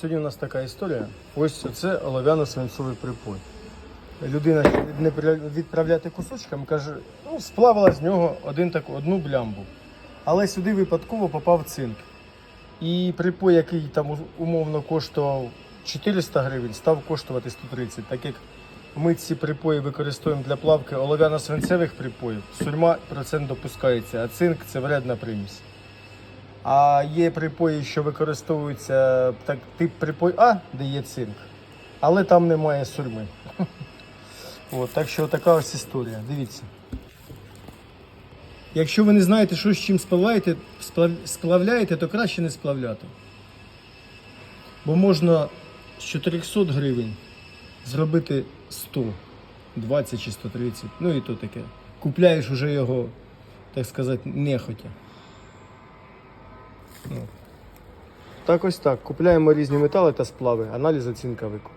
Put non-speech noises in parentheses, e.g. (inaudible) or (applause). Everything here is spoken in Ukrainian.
Сьогодні у нас така історія. Ось це олов'яно-свинцовий припой. Людина не відправляти кусочками, каже, ну, сплавила з нього один таку, одну блямбу. Але сюди випадково попав цинк. І припой, який там умовно коштував 400 гривень, став коштувати 130. Так як ми ці припої використовуємо для плавки олов'яно-свинцевих припоїв, сурьма процент допускається, а цинк це вредна примісь. А є припої, що використовуються так, тип припой А, де є цинк, але там немає сурми. (laughs) От, так що така ось історія. Дивіться. Якщо ви не знаєте, що з чим сплавляєте, сплавляєте, то краще не сплавляти. Бо можна з 400 гривень зробити 100, 20 чи 130, ну і то таке. Купляєш уже його, так сказати, нехотя. Так ось так. Купляємо різні метали та сплави, аналіз оцінка викуп.